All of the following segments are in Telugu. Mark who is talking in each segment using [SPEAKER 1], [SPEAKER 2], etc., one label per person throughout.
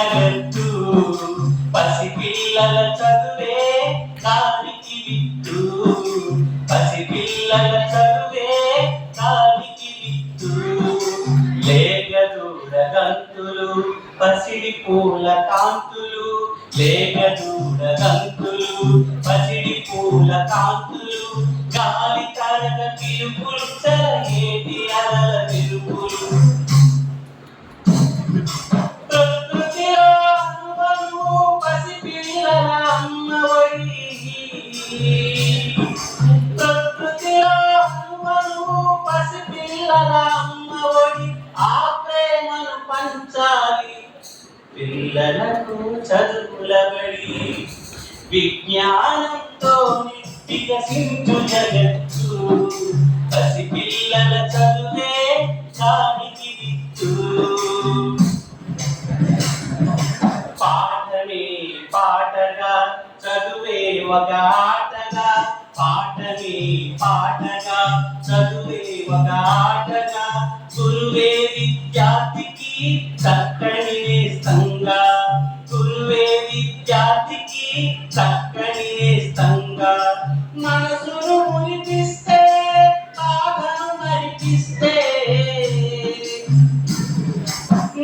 [SPEAKER 1] జగత్తు పసిపిల్లల చదువే కాలికి విత్తు పసిపిల్లల చదువే కాలికి విత్తు లేక దూరగంతులు పసిడి పూల కాంతులు. లేక దూరగంతులు పసిడి పూల కాంతులు. గాలి తరగ పిలుపులు చలగేటి అలల పిలుపులు పసిపిల్లల అమ్మఒడి. ఆ ప్రేమను పంచాలి. పిల్లలకు చదువుల బడి విజ్ఞానంతో వికసించు జగత్తు. పసిపిల్లల చదువే కానికి విత్తు. పాఠమే పాటగా చదువే ఒక ఆటగా. పాఠమే పాటగా చదువు ఒక ఆటగా గురువే విద్యార్థికి చక్కని నేస్తంగా గురువే విద్యార్థికి చక్కని నేస్తంగా మనసును మునిపిస్తే బాధను మరిపిస్తే.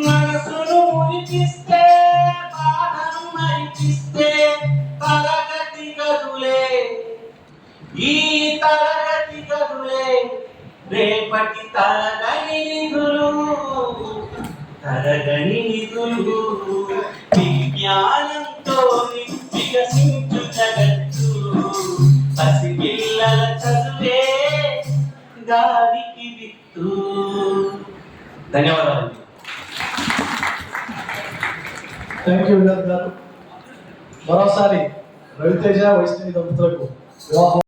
[SPEAKER 1] మనసును మునిపిస్తే బాధను మరిపిస్తే తరగతి గదులే. ఈ తరగతి గదులే. రేపటి తరగని నిధులు తరగని నిధులు విజ్ఞానంతో వికసించు జగత్తు. పసిపిల్లల చదువే గాలికి విత్తు. ధన్యవాదాలు.
[SPEAKER 2] థ్యాంక్ యూ వినోద్ గారు మరోసారి రవితేజ వైష్ణవి దంపతులకు వివాహం